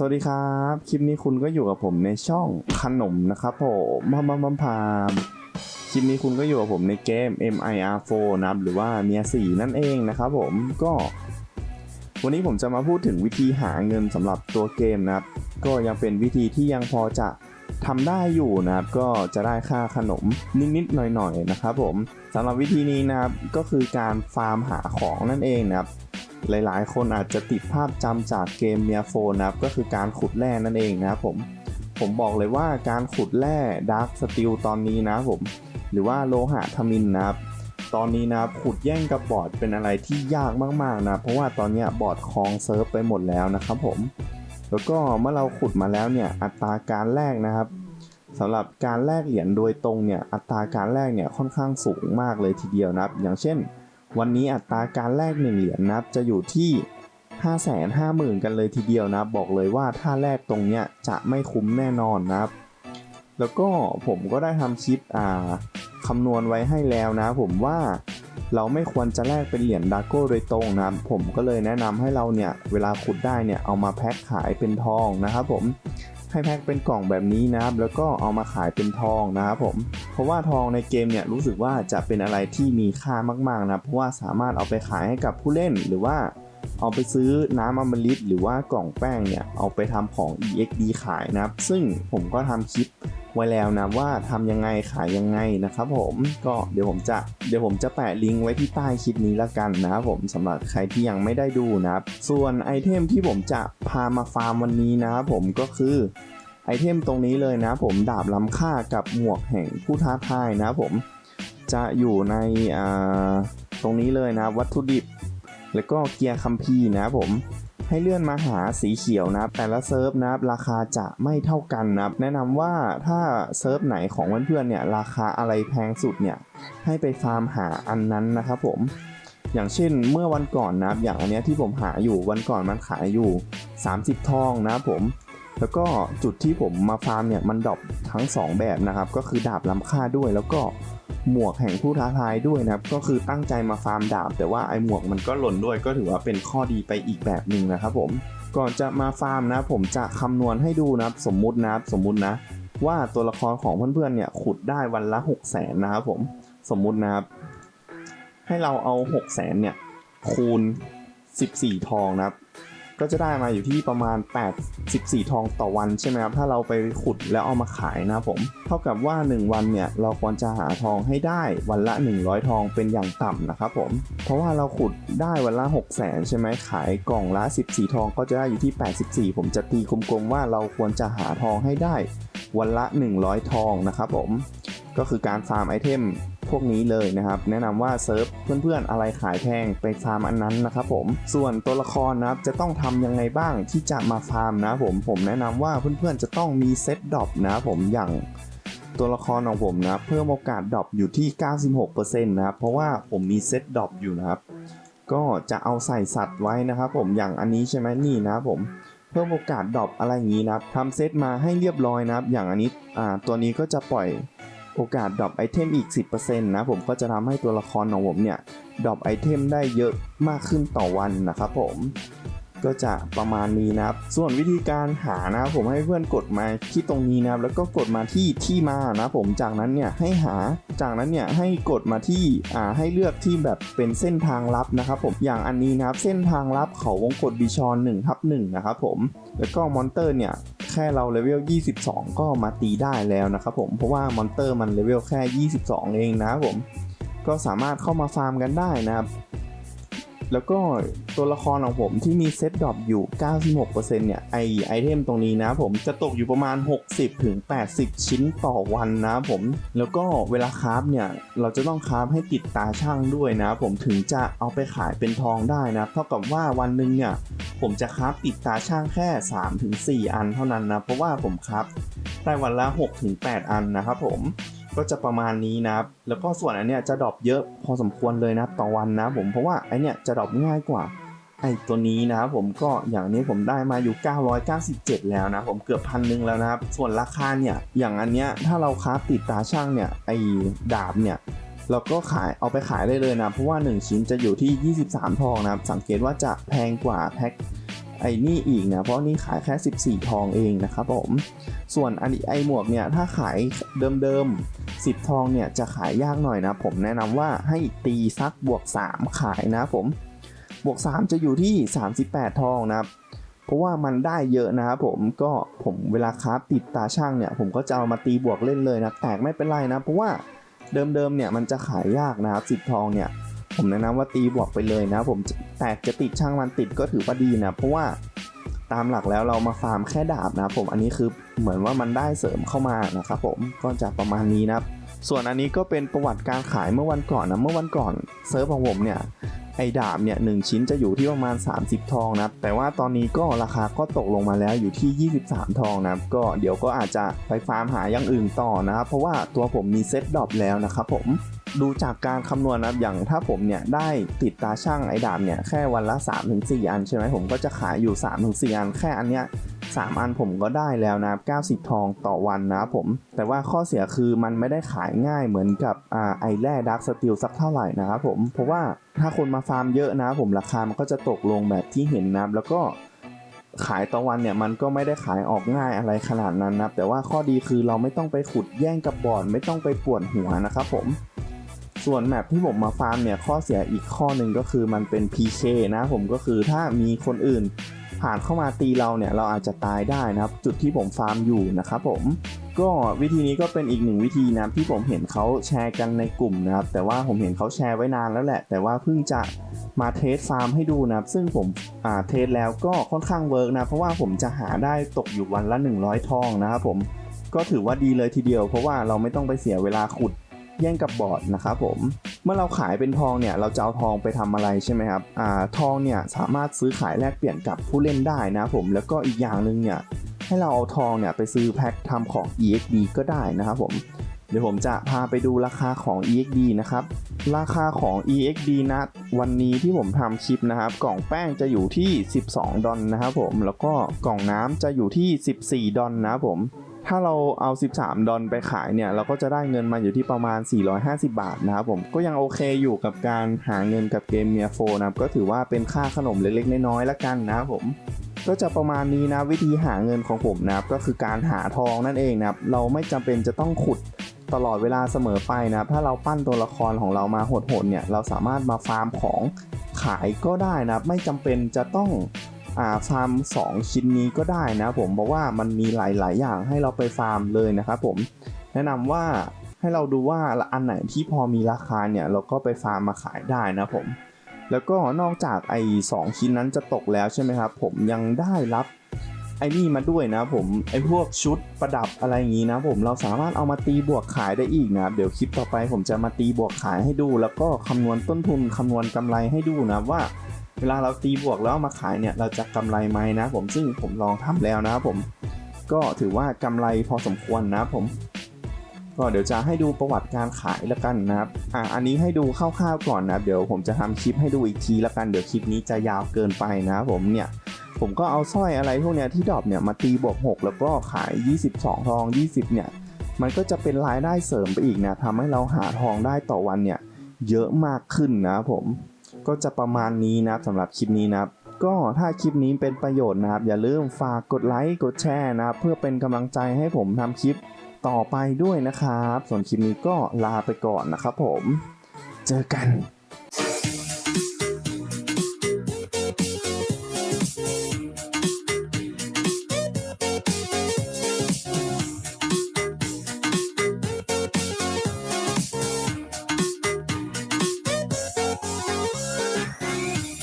สวัสดีครับ คลิปนี้คุณก็อยู่กับผมในช่องขนมนะครับผมมามามาพามคลิปนี้คุณก็อยู่กับผมในเกม MIR4 นะครับหรือว่าเมียสี่นั่นเองนะครับผมก็ วันนี้ผมจะมาพูดถึงวิธีหาเงินสำหรับตัวเกมนะครับ ก็ยังเป็นวิธีที่ยังพอจะทำได้อยู่นะครับ ก็จะได้ค่าขนมนิดๆหน่อยๆนะครับผมสำหรับวิธีนี้นะครับก็คือการฟาร์มหาของนั่นเองนะครับ หลายๆ คนอาจจะติดภาพจำจากเกมเมียโฟนนะครับก็คือการขุดแร่นั่นเองนะครับผมผมบอกเลยว่าการขุดแร่ดาร์คสติลตอนนี้นะครับผมหรือว่าโลหะทมินนะครับตอนนี้นะขุดแย่งกับบอร์ดเป็นอะไรที่ยากมากๆนะเพราะว่าตอนนี้บอร์ดคลองเซิร์ฟไปหมดแล้วนะครับผมแล้วก็เมื่อเราขุดมาแล้วเนี่ยอัตราการแลกนะครับสำหรับการแลกเหรียญโดยตรงเนี่ยอัตราการแลกเนี่ยค่อนข้างสูงมากเลยทีเดียวนะครับ อย่างเช่น วันนี้อัตราการแลก1เหรียญนะครับจะอยู่ที่ 5 5 0 0 0 0 กันเลยทีเดียวนะบอกเลยว่าถ้าแลกตรงเนี้ยจะไม่คุ้มแน่นอนนะครับ แล้วก็ผมก็ได้ทำคลิปอ่าคำนวณไว้ให้แล้วนะ ผมว่าเราไม่ควรจะแลกเป็นเหรียญดาโก้โดยตรงนะครับผมก็เลยแนะนำให้เราเนี่ยเวลาขุดได้เนี่ยเอามาแพ็คขายเป็นทองนะครับผม ให้แพ็คเป็นกล่องแบบนี้นะครับ แล้วก็เอามาขายเป็นทองนะครับผม เพราะว่าทองในเกมเนี่ยรู้สึกว่าจะเป็นอะไรที่มีค่ามากๆนะเพราะว่าสามารถเอาไปขายให้กับผู้เล่นหรือว่าเอาไปซื้อน้ำอมฤตหรือว่ากล่องแป้งเนี่ย เอาไปทำของ EXD ขายนะครับ ซึ่งผมก็ทำคลิป ไว้แล้วนะว่าทำยังไงขายยังไงนะครับผมก็เดี๋ยวผมจะเดี๋ยวผมจะแปะลิงก์ไว้ที่ใต้คลิปนี้ละกันนะครับผมสำหรับใครที่ยังไม่ได้ดูนะครับ ส่วนไอเทมที่ผมจะพามาฟาร์มวันนี้นะครับผมก็คือไอเทมตรงนี้เลยนะผมดาบล้ำค่ากับหมวกแห่งผู้ท้าทายนะผมจะอยู่ในอ่าตรงนี้เลยนะวัตถุดิบ แล้วก็เกียร์คัมภีนะผม ให้เลื่อนมาหาสีเขียวนะครับ แต่ละเซิร์ฟนะครับราคาจะไม่เท่ากันนะครับ แนะนำว่าถ้าเซิร์ฟไหนของเพื่อนๆเนี่ยราคาอะไรแพงสุดเนี่ยให้ไปฟาร์มหาอันนั้นนะครับผมอย่างเช่นเมื่อวันก่อนนะครับอย่างอันเนี้ยที่ผมหาอยู่วันก่อนมันขายอยู่ 30 ทองนะครับผมแล้วก็จุดที่ผมมาฟาร์มเนี่ยมันดรอปทั้ง 2 แบบนะครับ ก็คือดาบล้ำค่าด้วยแล้วก็ หมวกแห่งผู้ท้าทายด้วยนะครับ ก็คือตั้งใจมาฟาร์มดาบ แต่ว่าไอหมวกมันก็หล่นด้วยก็ถือว่าเป็นข้อดีไปอีกแบบหนึ่งนะครับผม ก่อนจะมาฟาร์มนะผมจะคำนวณให้ดูนะครับสมมุตินะครับสมมุตินะ ว่าตัวละครของเพื่อนๆเนี่ยขุดได้วันละ 6 0 0 0 0นนะครับผมสมมุตินะครับ ให้เราเอา 6 0 0 0 0 0เนี่ยคูณ 14 ทองนะครับ ก็จะได้มาอยู่ที่ประมาณ 84 ทองต่อวันใช่ไหมครับ ถ้าเราไปขุดแล้วเอามาขายนะครับผม เท่ากับว่า 1 วันเนี่ย เราควรจะหาทองให้ได้วันละ 100 ทองเป็นอย่างต่ำนะครับผม เพราะว่าเราขุดได้วันละ 6 0แสนใช่ไหมขายกล่องละ 14 ทองก็จะได้อยู่ที่ 84 ผมจะตีกลมๆว่าเราควรจะหาทองให้ได้วันละ 100 ทองนะครับผม ก็คือการฟาร์มไอเทม พวกนี้เลยนะครับ แนะนำว่าเซิร์ฟเพื่อนๆอะไรขายแพงไปฟาร์มอันนั้นนะครับผมส่วนตัวละครนะครับจะต้องทำยังไงบ้างที่จะมาฟาร์มนะผมผมแนะนำว่าเพื่อนๆจะต้องมีเซตดรอปนะผมอย่างตัวละครของผมนะเพิ่มโอกาสดรอปอยู่ที่ 96%นะครับเพราะว่าผมมีเซตดรอปอยู่นะครับก็จะเอาใส่สัตว์ไว้นะครับผมอย่างอันนี้ใช่ไหมนี่นะผมเพิ่มโอกาสดรอปอะไรอย่างนี้นะครับทำเซตมาให้เรียบร้อยนะครับ อย่างอันนี้อ่าตัวนี้ก็จะปล่อย โอกาสดรอปไอเทมอีก 10%นะผมก็จะทำให้ตัวละครของผมเนี่ยดรอปไอเทมได้เยอะมากขึ้นต่อวันนะครับผมก็จะประมาณนี้นะครับ ส่วนวิธีการหานะครับผมให้เพื่อนกดมาที่ตรงนี้นะครับ แล้วก็กดมาที่ที่มานะผม จากนั้นเนี่ยให้หา จากนั้นเนี่ยให้กดมาที่ อ่า ให้เลือกที่แบบเป็นเส้นทางลับนะครับผม อย่างอันนี้นะครับ เส้นทางลับเขาวงกดบิชอน1ทับ1นะครับผม แล้วก็มอนเตอร์เนี่ย ค่เราเลเวล 22 ก็มาตีได้แล้วนะครับผม เพราะว่ามอนเตอร์มันเลเวลแค่ 22 เองนะครับผม ก็สามารถเข้ามาฟาร์มกันได้นะครับ แล้วก็ตัวละครของผมที่มีเซตดรอปอยู่ 96%เนี่ยไอไอเทมตรงนี้นะผมจะตกอยู่ประมาณ 60ถึง80ชิ้นต่อวันนะผม แล้วก็เวลาคราฟเนี่ย เราจะต้องคราฟให้ติดตาช่างด้วยนะ ผมถึงจะเอาไปขายเป็นทองได้นะ เท่ากับว่าวันหนึ่งเนี่ย ผมจะคราฟติดตาช่างแค่ 3-4 อันเท่านั้นนะ เพราะว่าผมคราฟได้วันละ 6-8 อันนะครับผม ก็จะประมาณนี้นะครับ แล้วก็ส่วนอันเนี้ยจะดรอปเยอะพอสมควรเลยนะครับต่อวันนะผม เพราะว่าไอเนี้ยจะดรอปง่ายกว่าไอตัวนี้นะครับผมก็อย่างนี้ผมได้มาอยู่ 997 แล้วนะผมเกือบพันหนึ่งแล้วนะครับ ส่วนราคาเนี่ยอย่างอันเนี้ยถ้าเราคราฟติดตาช่างเนี่ยไอดาบเนี่ยเราก็ขายเอาไปขายได้เลยนะ เพราะว่า 1 ชิ้นจะอยู่ที่ 23 ทองนะครับ สังเกตว่าจะแพงกว่าแพ็ค ไอ้นี่อีกนะเพราะนี่ขายแค่ 14 ทองเองนะครับผมส่วนอันไอหมวกเนี่ยถ้าขายเดิมๆ10 ทองเนี่ยจะขายยากหน่อยนะ ผมแนะนำว่าให้ตีซักบวก 3 ขายนะผมบวก 3 จะอยู่ที่ 38 ทองนะครับเพราะว่ามันได้เยอะนะครับผมก็ผมเวลาคราฟติดตาช่างเนี่ย ผมก็จะเอามาตีบวกเล่นเลยนะแตกไม่เป็นไรนะ เพราะว่าเดิมๆเนี่ยมันจะขายยากนะครับสิบทองเนี่ย ผมแนะนำว่าตีบวกไปเลยนะ ผมแตกจะติดช่างมันติดก็ถือว่าดีนะ เพราะว่าตามหลักแล้วเรามาฟาร์มแค่ดาบนะผมอันนี้คือเหมือนว่ามันได้เสริมเข้ามานะครับผมก็จะประมาณนี้นะส่วนอันนี้ก็เป็นประวัติการขายเมื่อวันก่อนนะเมื่อวันก่อนเซิร์ฟของผมเนี่ยไอ้ดาบเนี่ยหชิ้นจะอยู่ที่ประมาณ 30 ทองนะแต่ว่าตอนนี้ก็ราคาก็ตกลงมาแล้วอยู่ที่ 23 ทองนะก็เดี๋ยวก็อาจจะไปฟาร์มหาอย่างอื่นต่อนะครับเพราะว่าตัวผมมีเซ็ตดรอปแล้วนะครับผม ดูจากการคำนวณนะครับอย่างถ้าผมเนี่ยได้ติดตาช่างไอ้ดาบเนี่ยแค่วันละ 3-4 อันใช่ไหมผมก็จะขายอยู่ 3-4 อันแค่อันเนี้ย3 อันผมก็ได้แล้วนะ90 ทองต่อวันนะผม แต่ว่าข้อเสียคือมันไม่ได้ขายง่ายเหมือนกับอ่าไอแร่ดักสติลสักเท่าไหร่นะครับผม เพราะว่าถ้าคนมาฟาร์มเยอะนะผมราคามันก็จะตกลงแบบที่เห็นนะแล้วก็ขายต่อวันเนี่ยมันก็ไม่ได้ขายออกง่ายอะไรขนาดนั้นนะแต่ว่าข้อดีคือเราไม่ต้องไปขุดแย่งกับบอร์ดไม่ต้องไปปวดหัวนะครับผม ส่วนแมปที่ผมมาฟาร์มเนี่ยข้อเสียอีกข้อหนึ่งก็คือมันเป็น PK นะผมก็คือถ้ามีคนอื่นผ่านเข้ามาตีเราเนี่ยเราอาจจะตายได้นะครับ จุดที่ผมฟาร์มอยู่นะครับผมก็วิธีนี้ก็เป็นอีกหนึ่งวิธีนะที่ผมเห็นเขาแชร์กันในกลุ่มนะครับ แต่ว่าผมเห็นเขาแชร์ไว้นานแล้วแหละ แต่ว่าเพิ่งจะมาเทสฟาร์มให้ดูนะครับ ซึ่งผมอ่าเทสแล้วก็ค่อนข้างเวิร์กนะ เพราะว่าผมจะหาได้ตกอยู่วันละ 100 ทองนะครับผมก็ถือว่าดีเลยทีเดียว เพราะว่าเราไม่ต้องไปเสียเวลาขุด แย่งกับบอร์ดนะครับผมเมื่อเราขายเป็นทองเนี่ยเราจะเอาทองไปทำอะไรใช่ไหมครับอ่าทองเนี่ยสามารถซื้อขายแลกเปลี่ยนกับผู้เล่นได้นะผมแล้วก็อีกอย่างหนึ่งเนี่ยให้เราเอาทองเนี่ยไปซื้อแพ็คทำของ EXD ก็ได้นะครับผมเดี๋ยวผมจะพาไปดูราคาของ EXD นะครับ ราคาของ EXD นะวันนี้ที่ผมทำคลิปนะครับ กล่องแป้งจะอยู่ที่ 12 ดอลนะครับผม แล้วก็กล่องน้ำจะอยู่ที่ 14 ดอลนะครับผม ถ้าเราเอา 13 ดอลไปขายเนี่ย เราก็จะได้เงินมาอยู่ที่ประมาณ 450 บาทนะครับผม ก็ยังโอเคอยู่กับการหาเงินกับเกมเมียโฟนะครับ ก็ถือว่าเป็นค่าขนมเล็กๆ น้อยๆ ละกันนะครับผม ก็จะประมาณนี้นะวิธีหาเงินของผมนะครับ ก็คือการหาทองนั่นเองนะครับ เราไม่จำเป็นจะต้องขุดตลอดเวลาเสมอไปนะครับ ถ้าเราปั้นตัวละครของเรามาโหดๆเนี่ย เราสามารถมาฟาร์มของขายก็ได้นะครับ ไม่จำเป็นจะต้อง อ่าฟาร์ม 2 ชิ้นนี้ก็ได้นะผมเพราะว่ามันมีหลาย ๆ อย่างให้เราไปฟาร์มเลยนะครับผมแนะนำว่าให้เราดูว่าอันไหนที่พอมีราคาเนี่ยเราก็ไปฟาร์มมาขายได้นะผม แล้วก็นอกจากไอ้สองชิ้นนั้นจะตกแล้วใช่ไหมครับผมยังได้รับไอ้นี่มาด้วยนะผมไอ้พวกชุดประดับอะไรอย่างนี้นะผมเราสามารถเอามาตีบวกขายได้อีกนะเดี๋ยวคลิปต่อไปผมจะมาตีบวกขายให้ดู แล้วก็คำนวณต้นทุนคำนวณกำไรให้ดูนะว่า เวลาเราตีบวกแล้วมาขายเนี่ยเราจะกำไรไหมนะผมซึ่งผมลองทำแล้วนะครับผมก็ถือว่ากำไรพอสมควรนะผมก็เดี๋ยวจะให้ดูประวัติการขายแล้วกันนะครับอ่าอันนี้ให้ดูคร่าวๆก่อนนะเดี๋ยวผมจะทำคลิปให้ดูอีกทีแล้วกันเดี๋ยวคลิปนี้จะยาวเกินไปนะผมเนี่ยผมก็เอาสร้อยอะไรพวกเนี้ยที่ดรอปเนี่ยมาตีบวก6แล้วก็ขาย 22 ทอง 20 เนี่ยมันก็จะเป็นรายได้เสริมไปอีกนะทำให้เราหาทองได้ต่อวันเนี่ยเยอะมากขึ้นนะผม ก็จะประมาณนี้นะครับสำหรับคลิปนี้นะครับก็ถ้าคลิปนี้เป็นประโยชน์นะครับ อย่าลืมฝากกดไลค์กดแชร์นะครับ เพื่อเป็นกำลังใจให้ผมทำคลิปต่อไปด้วยนะครับ ส่วนคลิปนี้ก็ลาไปก่อนนะครับผม เจอกัน